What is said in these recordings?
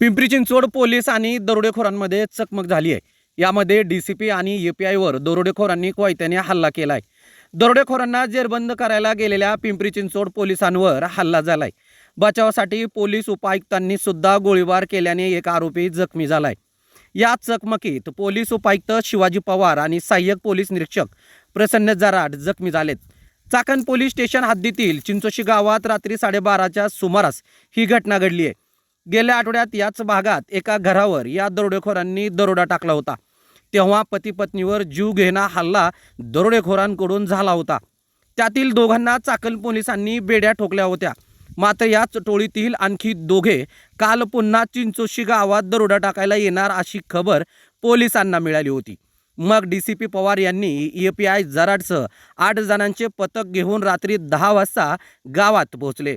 Pimpri Chinchwad police आणि दरोडेखोरांमध्ये चकमक झाली आहे. यामध्ये डी सी पी आणि ए पी आयवर दरोडेखोरांनी कोयत्याने हल्ला केला आहे दरोडेखोरांना जेरबंद करायला गेलेल्या पिंपरी चिंचवड पोलिसांवर हल्ला झाला आहे बचावासाठी पोलीस उपायुक्तांनी सुद्धा गोळीबार केल्याने एक आरोपी जखमी झाला आहे या चकमकीत पोलीस उपायुक्त शिवाजी पवार आणि सहाय्यक पोलीस निरीक्षक प्रसन्न जराड जखमी झालेत. चाकण पोलीस स्टेशन हद्दीतील चिंचोशी गावात रात्री साडेबाराच्या सुमारास ही घटना घडली आहे. गेल्या आठवड्यात याच भागात एका घरावर या दरोडेखोरांनी दरोडा टाकला होता. तेव्हा पती पत्नीवर जीव घेणा हल्ला दरोडेखोरांकडून झाला होता. त्यातील दोघांना चाकण पोलिसांनी बेड्या ठोकल्या होत्या. मात्र याच टोळीतील आणखी दोघे काल पुन्हा चिंचोशी गावात दरोडा टाकायला येणार अशी खबर पोलिसांना मिळाली होती. मग डी सी पी पवार यांनी ए पी आय जराडसह आठ जणांचे पथक घेऊन रात्री दहा वाजता गावात पोहोचले.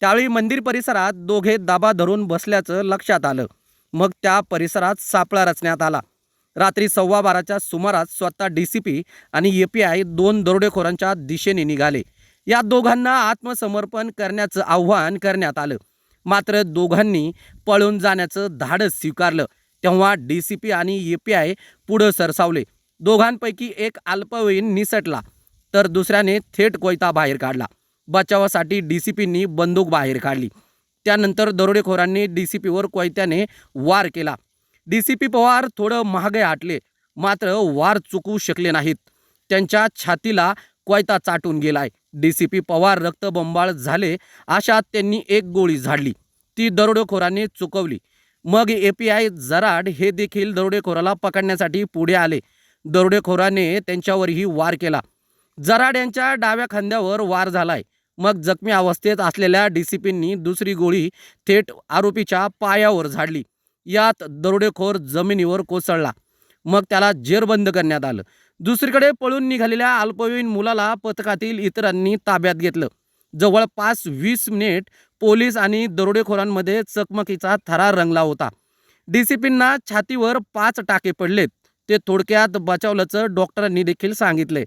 त्यावेळी मंदिर परिसरात दोघे दाबा धरून बसल्याचं लक्षात आलं. मग त्या परिसरात सापळा रचण्यात आला. रात्री सव्वा बाराच्या सुमारास स्वतः डी सी पी आणि ए पी आय दोन दरोडेखोरांच्या दिशेने निघाले. या दोघांना आत्मसमर्पण करण्याचं आव्हान करण्यात आलं. मात्र दोघांनी पळून जाण्याचं धाडस स्वीकारलं. तेव्हा डी सी पी आणि ए पी आय पुढं सरसावले. दोघांपैकी एक अल्पवयीन निसटला तर दुसऱ्याने थेट कोयता बाहेर काढला. बचावासाठी डी सी पींनी बंदूक बाहेर काढली. त्यानंतर दरोडेखोरांनी डी सी पीवर कोयत्याने वार केला. डी सी पी पवार थोडं महागे हाटले मात्र वार चुकवू शकले नाहीत. त्यांच्या छातीला कोयता चाटून गेलाय. डी सी पी पवार रक्तबंबाळ झाले अशात त्यांनी एक गोळी झाडली. ती दरोडेखोरांनी चुकवली. मग ए पी आय जराड हे देखील दरोडेखोराला पकडण्यासाठी पुढे आले. दरोडेखोराने त्यांच्यावरही वार केला. जराड यांच्या डाव्या खांद्यावर वार झालाय. मग जखमी अवस्थेत असलेल्या डी सी पींनी दुसरी गोळी थेट आरोपीच्या पायावर झाडली. यात दरोडेखोर जमिनीवर कोसळला. मग त्याला जेरबंद करण्यात आलं. दुसरीकडे पळून निघालेल्या अल्पवयीन मुलाला पथकातील इतरांनी ताब्यात घेतलं. जवळपास वीस मिनिट पोलीस आणि दरोडेखोरांमध्ये चकमकीचा थरार रंगला होता. डीसीपींना छातीवर पाच टाके पडलेत. ते थोडक्यात बचावल्याचं डॉक्टरांनी देखील सांगितले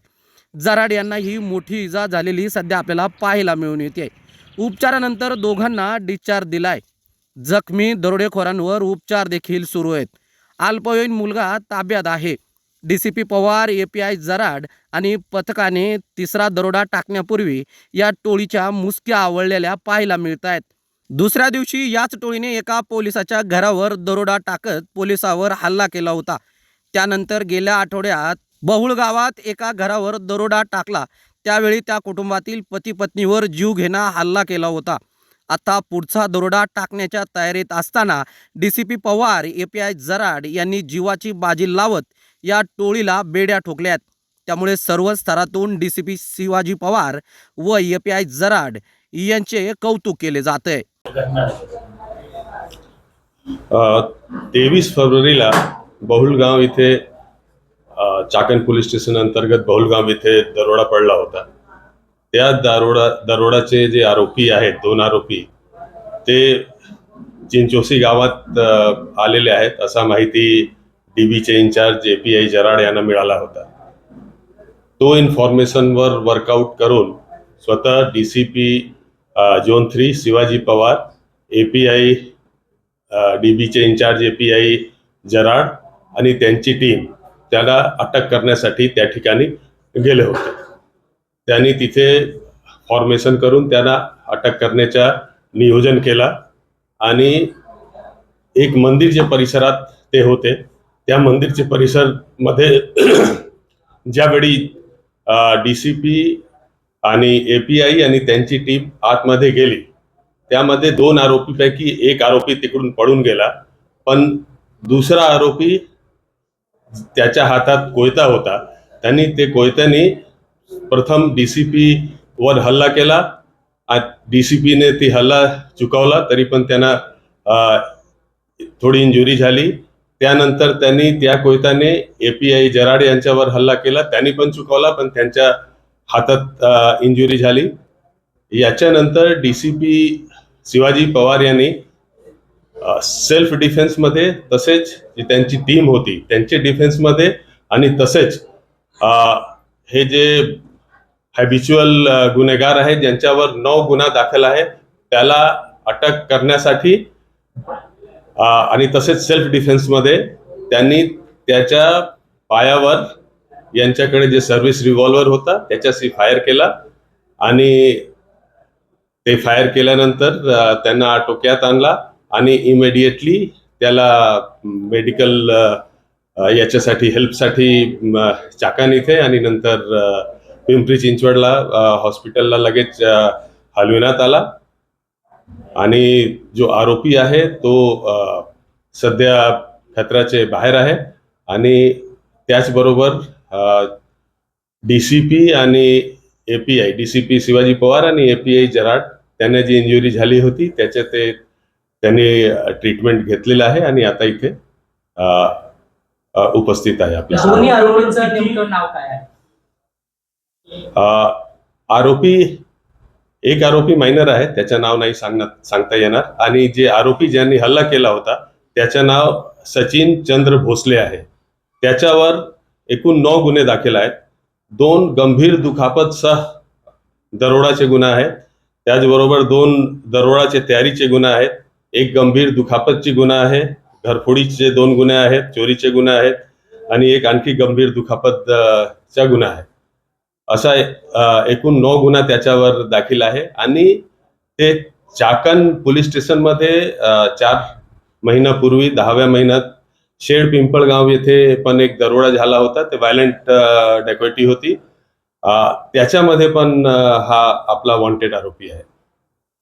जराड यांना ही मोठी इजा झालेली सध्या आपल्याला पाहायला मिळून येते. उपचारानंतर दोघांना डिस्चार्ज दिलाय. जखमी दरोडेखोरांवर उपचार देखील सुरू आहेत. अल्पवयीन मुलगा ताब्यात आहे. D C P Pawar A P I Jarad आणि पथकाने तिसरा दरोडा टाकण्यापूर्वी या टोळीच्या मुसक्या आवळलेल्या पाहायला मिळत आहेत दुसऱ्या दिवशी याच टोळीने एका पोलिसाच्या घरावर दरोडा टाकत पोलिसावर हल्ला केला होता. त्यानंतर गेल्या आठवड्यात बहुळ गावात एका घरावर दरोडा टाकला. त्यावेळी त्या कुटुंबातील पती पत्नीवर जीव घेणा हल्ला केला होता. आता पुढचा दरोडा टाकण्याच्या तयारीत असताना D C P Pawar A P I Jarad यांनी जीवाची बाजी लावत या टोळीला बेड्या ठोकल्यात. त्यामुळे सर्व स्तरातून D C P Shivaji Pawar व ए पी आय जराड यांचे कौतुक केले जात आहे तेवीस फेब्रुवारीला बहुलगाव इथे चाकण पोलीस स्टेशन अंतर्गत बहुलगाव इथे दरोडा पडला होता. त्या दरोडा दरोडाचे जे आरोपी आहेत दोन आरोपी ते चिंचोसी गावात आलेले आहेत असा माहिती डी बीचे incharge A P I Jarad यांना मिळाला होता. तो इन्फॉर्मेशनवर वर्कआउट करून स्वतः D C P zone three Shivaji Pawar A P I D बीचे incharge A P I Jarad आणि त्यांची टीम त्याला अटक करण्यासाठी त्या ठिकाणी गेले होते. त्यांनी तिथे फॉर्मेशन करून त्याला अटक करण्याचा नियोजन केला आणि एक मंदिरच्या परिसरात ते होते. त्या मंदिरच्या परिसरमध्ये ज्यावेळी डी सी पी आणि ए पी आय आणि त्यांची टीम आतमध्ये गेली त्यामध्ये दोन आरोपीपैकी एक आरोपी तिकडून पळून गेला. पण दुसरा आरोपी त्याच्या हातात कोयता होता. त्यांनी ते कोयत्याने प्रथम डी सी पी वर हल्ला केला. डी सी पीने ती हल्ला चुकवला तरी पण त्यांना थोडी इंजुरी झाली. त्यानंतर त्यांनी त्या कोयताने ए पी आय जराड यांच्यावर हल्ला केला. त्यांनी पण चुकवला पण त्यांच्या हातात इंजुरी झाली. याच्यानंतर D C P Shivaji Pawar यांनी सेल्फ डिफेन्समध्ये तसेच जी त्यांची टीम होती त्यांचे डिफेन्समध्ये आणि तसेच हे जे हॅबिच्युअल गुन्हेगार आहेत ज्यांच्यावर नऊ गुन्हा दाखल आहे त्याला अटक करण्यासाठी आणि तसेच सेल्फ डिफेन्समध्ये त्यांनी त्याच्या पायावर यांच्याकडे जे सर्व्हिस रिव्हॉल्वर होता त्याच्याशी फायर केला आणि ते फायर केल्यानंतर त्यांना आटोक्यात आणला. आणि इमिडिएटली त्याला मेडिकल याच्यासाठी हेल्पसाठी चाकान इथे आणि नंतर पिंपरी चिंचवडला हॉस्पिटलला लगेच हलविण्यात आला. आणि जो आरोपी आहे तो सध्या खतराचे बाहेर आहे आणि त्याचबरोबर डी सी पी आणि A P I D C P Shivaji Pawar आणि ए पी आय जराड त्यांना जी इंजुरी झाली होती त्याच्या ते त्यांनी ट्रीटमेंट घेतलेलं आहे आणि आता इथे उपस्थित आहे आपल्या आरोपी एक आरोपी मायनर आहे त्याचं नाव नाही सांगण्यात सांगता येणार. आणि जे आरोपी ज्यांनी हल्ला केला होता त्याचं नाव सचिन चंद्र भोसले आहे. त्याच्यावर एकूण नऊ गुन्हे दाखल आहेत. दोन गंभीर दुखापतसह दरोडाचे गुन्हे आहेत. त्याचबरोबर दोन दरोडाचे तयारीचे गुन्हे आहेत. एक गंभीर दुखापतची गुन्हा आहे. घरफोडीचे दोन गुन्हे आहेत चोरीचे गुन्हे आहेत आणि एक आणखी गंभीर दुखापतचा गुन्हा आहे. असा एकूण नऊ गुन्हा त्याच्यावर दाखल आहे आणि ते चाकण पोलीस स्टेशनमध्ये चार महिन्यापूर्वी दहाव्या महिन्यात शेड पिंपळगाव येथे पण एक दरोडा झाला होता. ते व्हायलंट डेकोटी होती. त्याच्यामध्ये पण हा आपला वॉन्टेड आरोपी आहे.